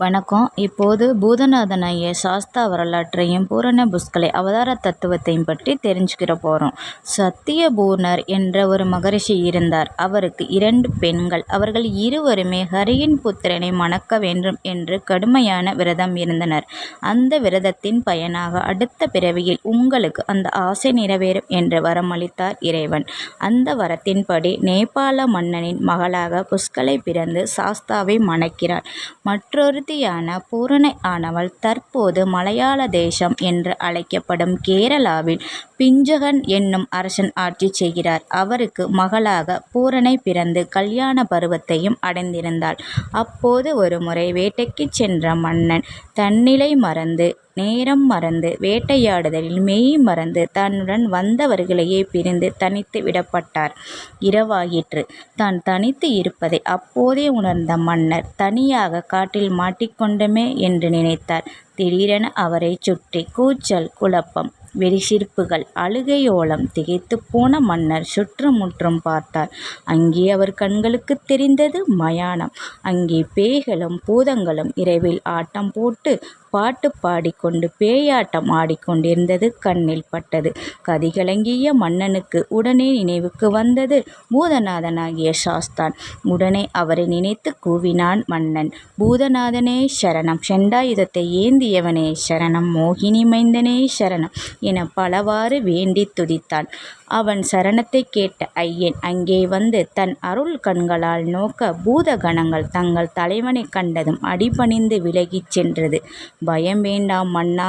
வணக்கம். இப்போது பூதநாதன் ஐயர் சாஸ்தா வரலாற்றையும் பூரண புஷ்கலை அவதார தத்துவத்தையும் பற்றி தெரிஞ்சுக்கிற போகிறோம் சத்தியபூர்ணர் என்ற ஒரு மகரிஷி இருந்தார். அவருக்கு இரண்டு பெண்கள். அவர்கள் இருவருமே ஹரியின் புத்திரனை மணக்க வேண்டும் என்று கடுமையான விரதம் இருந்தனர். அந்த விரதத்தின் பயனாக அடுத்த பிறவியில் உங்களுக்கு அந்த ஆசை நிறைவேறும் என்று வரமளித்தார் இறைவன். அந்த வரத்தின்படி நேபாள மன்னனின் மகளாக புஷ்கலை பிறந்து சாஸ்தாவை மணக்கிறார். மற்றொரு ஒருத்தியான பூரணை ஆனவள் தற்போது மலையாள தேசம் என்று அழைக்கப்படும் கேரளாவில் பிஞ்சகன் என்னும் அரசன் ஆட்சி செய்கிறார். அவருக்கு மகளாக பூரணை பிறந்து கல்யாண பருவத்தையும் அடைந்திருந்தாள். அப்போது ஒருமுறை வேட்டைக்கு சென்ற மன்னன் தன்னிலை மறந்து நேரம் மறந்து வேட்டையாடுதலில் மெய் மறந்து தன்னுடன் வந்தவர்களையே பிரிந்து தனித்து விடப்பட்டார். இரவாயிற்று. தான் தனித்து இருப்பதை அப்போதே உணர்ந்த மன்னர் தனியாக காட்டில் மாட்டிக்கொண்டமே என்று நினைத்தார். திடீரென அவரை சுற்றி கூச்சல் குழப்பம் வெடிசிரிப்புகள் அழுகையோலம் திகைத்துப் போன மன்னர் சுற்றுமுற்றும் பார்த்தார். அங்கே அவர் கண்களுக்கு தெரிந்தது மயானம். அங்கே பேய்களும் பூதங்களும் இரவில் ஆட்டம் போட்டு பாட்டு பாடிக்கொண்டு பேயாட்டம் ஆடிக்கொண்டிருந்தது கண்ணில் பட்டது. கதிகலங்கிய மன்னனுக்கு உடனே நினைவுக்கு வந்தது பூதநாதனாகிய சாஸ்தான். உடனே அவரை நினைத்து கூவினான் மன்னன். பூதநாதனே சரணம் செண்டாயுதத்தை ஏந்தியவனே சரணம் மோகினி மைந்தனே சரணம் என பலவாறு வேண்டித் துதித்தான். அவன் சரணத்தைக் கேட்ட ஐயன் அங்கே வந்து தன் அருள் கண்களால் நோக்க பூத கணங்கள் தங்கள் தலைவனைக் கண்டதும் அடிபணிந்து விலகிச் சென்றது. பயம் வேண்டாம் மன்னா.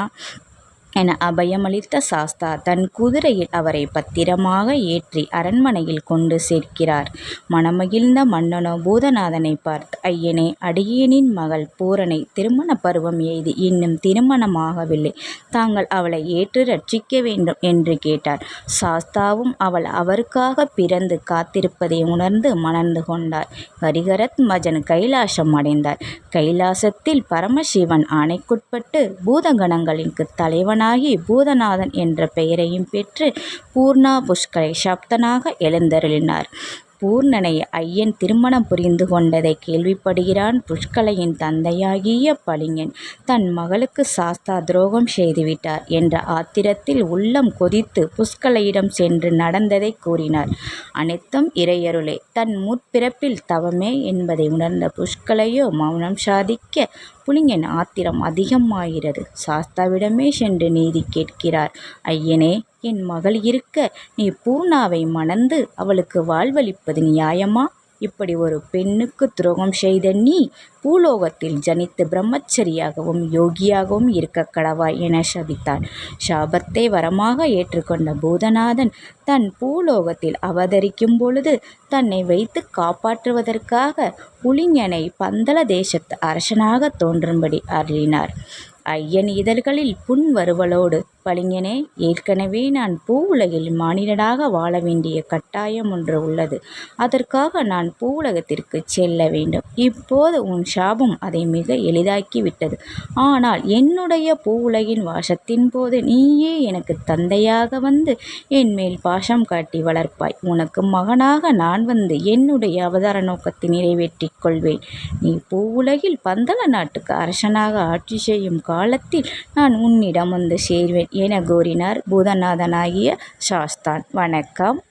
என அபயமளித்த சாஸ்தா தன் குதிரையில் அவரை பத்திரமாக ஏற்றி அரண்மனையில் கொண்டு சேர்க்கிறார். மனமகிழ்ந்த மன்னனோ பூதநாதனை பார்த்து ஐயனே அடியேனின் மகள் பூரணை திருமண பருவம் எய்து இன்னும் திருமணமாகவில்லை. தாங்கள் அவளை ஏற்று ரட்சிக்க வேண்டும் என்று கேட்டார். சாஸ்தாவும் அவள் அவருக்காக பிறந்து காத்திருப்பதை உணர்ந்து மணந்து கொண்டார். ஹரிகரத் மஜன் கைலாசம் அடைந்தார். கைலாசத்தில் பரமசிவன் ஆணைக்குட்பட்டு பூதகணங்களுக்கு தலைவனாகி பூதநாதன் என்ற பெயரையும் பெற்று பூர்ணா புஷ்கரை சப்தனாக எழுந்தருளினார். பூர்ணனை ஐயன் திருமணம் புரிந்து கொண்டதை கேள்விப்படுகிறான் புஷ்கலையின் தந்தையாகிய பளிங்கன். தன் மகளுக்கு சாஸ்தா துரோகம் செய்துவிட்டார் என்ற ஆத்திரத்தில் உள்ளம் கொதித்து புஷ்கலையிடம் சென்று நடந்ததைக் கூறினார். அனைத்தும் இறையருளே. தன் முற்பிறப்பில் தவமே என்பதை உணர்ந்த புஷ்கலையோ மௌனம் சாதிக்க புலிங்கன் ஆத்திரம் அதிகமாகிறது. சாஸ்தாவிடமே சென்று நீதி கேட்கிறார். ஐயனே என் மகள் இருக்க நீ பூர்ணாவை மணந்து அவளுக்கு வாழ்வளிப்பது நியாயமா? இப்படி ஒரு பெண்ணுக்கு துரோகம் செய்த நீ பூலோகத்தில் ஜனித்து பிரம்மச்சரியாகவும் யோகியாகவும் இருக்க கடவாய் என சபித்தான் சாபத்தை வரமாக ஏற்றுக்கொண்ட பூதநாதன் தன் பூலோகத்தில் அவதரிக்கும் பொழுது தன்னை வைத்து காப்பாற்றுவதற்காக புலிஞனை பந்தள தேசத்து அரசனாகத் தோன்றும்படி அருளினார். ஐயன் இதழ்களில் புன்வருவலோடு பளிங்கனே ஏற்கனவே நான் பூவுலகில் மானிடனாக வாழ வேண்டிய கட்டாயம் ஒன்று உள்ளது. அதற்காக நான் பூ உலகத்திற்கு செல்ல வேண்டும். இப்போது உன் சாபம் அதை மிக எளிதாக்கிவிட்டது. ஆனால் என்னுடைய பூ உலகின் வாசத்தின் போது நீயே எனக்கு தந்தையாக வந்து என் மேல் பாசம் காட்டி வளர்ப்பாய். உனக்கு மகனாக நான் வந்து என்னுடைய அவதார நோக்கத்தை நிறைவேற்றிக் கொள்வேன். நீ பூவுலகில் பந்தள நாட்டுக்கு அரசனாக ஆட்சி செய்யும் காலத்தில் நான் உன்னிடம் வந்து சேர்வேன் என கூறினார் பூதநாதனாகிய சாஸ்தான். வணக்கம்